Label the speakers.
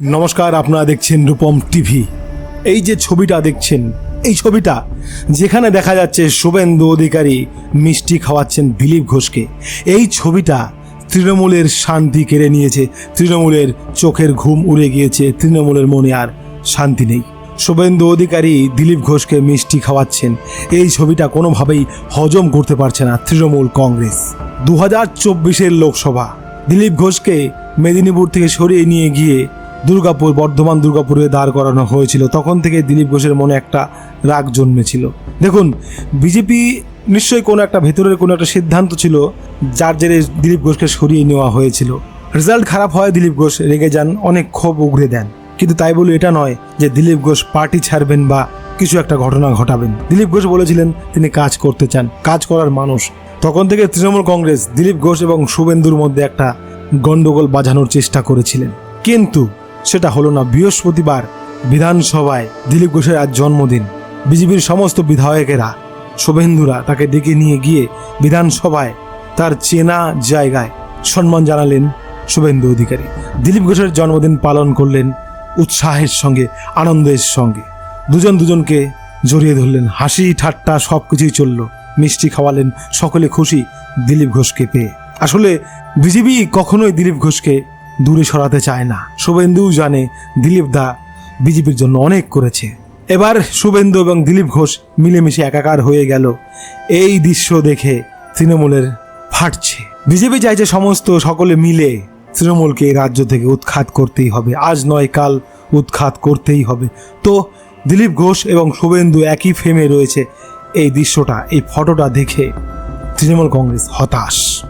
Speaker 1: নমস্কার, আপনারা দেখছেন রূপম টিভি। এই যে ছবিটা দেখছেন, এই ছবিটা যেখানে দেখা যাচ্ছে শুভেন্দু অধিকারী মিষ্টি খাওয়াচ্ছেন দিলীপ ঘোষকে। এই ছবিটা তৃণমূলের শান্তি কেড়ে নিয়েছে, তৃণমূলের চোখের ঘুম উড়ে গিয়েছে, তৃণমূলের মনে আর শান্তি নেই। শুভেন্দু অধিকারী দিলীপ ঘোষকে মিষ্টি খাওয়াচ্ছেন, এই ছবিটা কোনোভাবেই হজম করতে পারছে না তৃণমূল কংগ্রেস। দু হাজার চব্বিশের লোকসভা, দিলীপ ঘোষকে মেদিনীপুর থেকে সরিয়ে নিয়ে গিয়ে দুর্গাপুর, বর্ধমান দুর্গাপুরে দাঁড় করানো হয়েছিল। তখন থেকে দিলীপ ঘোষের মনে একটা রাগ জন্মেছিল। দেখুন, বিজেপি নিশ্চয়ই কোনো একটা ভেতরের কোনো একটা সিদ্ধান্ত ছিল যার জেরে দিলীপ ঘোষকে সরিয়ে নেওয়া হয়েছিল। রেজাল্ট খারাপ হয় দিলীপ ঘোষ, রেগে যান, অনেক ক্ষোভ উগড়ে দেন। কিন্তু তাই বলে এটা নয় যে দিলীপ ঘোষ পার্টি ছাড়বেন বা কিছু একটা ঘটনা ঘটাবেন। দিলীপ ঘোষ বলেছিলেন তিনি কাজ করতে চান, কাজ করার মানুষ। তখন থেকে তৃণমূল কংগ্রেস, দিলীপ ঘোষ এবং শুভেন্দুর মধ্যে একটা গন্ডগোল বাজানোর চেষ্টা করেছিলেন। কিন্তু সেটা হলো না বৃহস্পতিবার বিধানসভায় দিলীপ ঘোষের আজ জন্মদিন। বিজেপির সমস্ত বিধায়কেরা, শুভেন্দুরা তাকে ডেকে নিয়ে গিয়ে বিধানসভায় তার চেনা জায়গায় সম্মান জানালেন শুভেন্দু অধিকারী। দিলীপ ঘোষের জন্মদিন পালন করলেন উৎসাহের সঙ্গে, আনন্দের সঙ্গে। দুজন দুজনকে জড়িয়ে ধরলেন, হাসি ঠাট্টা সব কিছুই চলল। মিষ্টি খাওয়ালেন, সকলে খুশি দিলীপ ঘোষকে পেয়ে। আসলে বিজেপি কখনোই দিলীপ ঘোষকে দূরে সরাতে চায় না। শুভেন্দুও জানে, দিলীপ দা বিজেপির জন্য অনেক করেছে। এবার শুভেন্দু এবং দিলীপ ঘোষ মিলেমিশে একাকার হয়ে গেল। এই দৃশ্য দেখে তৃণমূলের ফাটছে। বিজেপি চাইছে সমস্ত সকলে মিলে তৃণমূলকে এই রাজ্য থেকে উৎখাত করতেই হবে। আজ নয়, কাল উৎখাত করতেই হবে। তো দিলীপ ঘোষ এবং শুভেন্দু একই ফ্রেমে রয়েছে। এই দৃশ্যটা, এই ফটোটা দেখে তৃণমূল কংগ্রেস হতাশ।